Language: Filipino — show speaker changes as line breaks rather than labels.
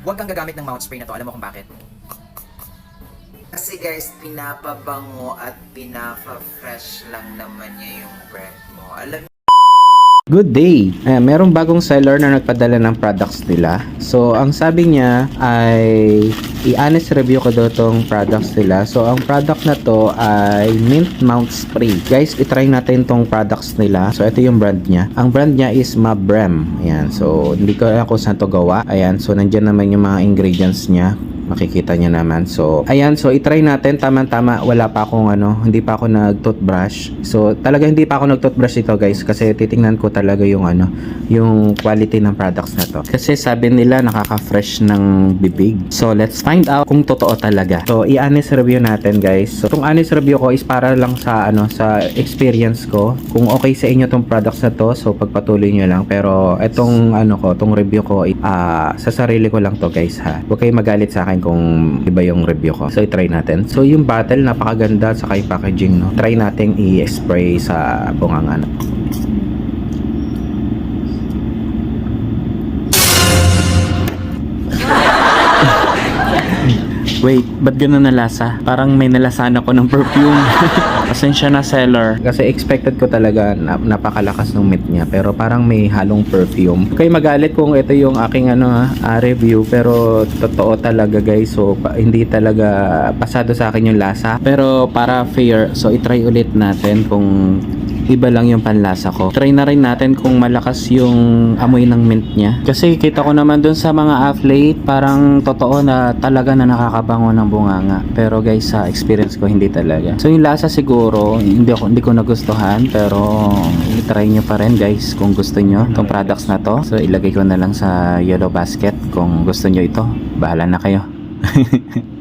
Huwag kang gagamit ng mouth spray na to. Alam mo kung bakit? Kasi guys, pinapabango at pinapa-fresh lang naman niya yung breath mo. Alam
Good day! Eh, merong bagong seller na nagpadala ng products nila. So, ang sabi niya ay i-honest review ko daw tong products nila. So, ang product na to ay Mint Mount Spray. Guys, itry natin tong products nila. So, ito yung brand niya. Ang brand niya is Mabrem. Ayan, so hindi ko alam kung saan to gawa. Ayan, so nandyan naman yung mga ingredients niya makikita nyo naman. So, ayan, so itry natin. Tama-tama, wala pa akong ano, hindi pa ako nag-toothbrush. So, talaga hindi pa ako nag-toothbrush ito guys kasi titingnan ko talaga yung ano, yung quality ng products na to. Kasi sabi nila nakaka-fresh ng bibig. So, let's find out kung totoo talaga. So, i-honest review natin guys. So, itong honest review ko is para lang sa ano, sa experience ko. Kung okay sa inyo tong products na to, so pagpatuloy nyo lang. Pero, itong ano ko, itong review ko, ah, sa sarili ko lang to guys ha. Huwag kayong magalit sa akin kung iba yung review ko. So, i-try natin. So, yung bottle, napakaganda sa kay packaging, no? Try nating i-spray sa bunganga. Wait, ba't ganun na lasa? Parang may nalasan ako ng perfume. Pasensya na seller. Kasi expected ko talaga na napakalakas ng mint niya. Pero parang may halong perfume. Kaya magalit kung ito yung aking ano, ah, review. Pero totoo talaga guys. So pa- hindi talaga pasado sa akin yung lasa. Pero para fair, so itry ulit natin kung iba lang yung panlasa ko. Try na rin natin kung malakas yung amoy ng mint niya. Kasi kita ko naman dun sa mga athlete, parang totoo na talaga na nakakabango ng bunganga. Pero guys, sa experience ko, hindi talaga. So yung lasa siguro, hindi, ako, hindi ko nagustuhan. Pero try nyo pa rin guys kung gusto nyo itong products na to. So ilagay ko na lang sa yellow basket kung gusto nyo ito. Bahala na kayo.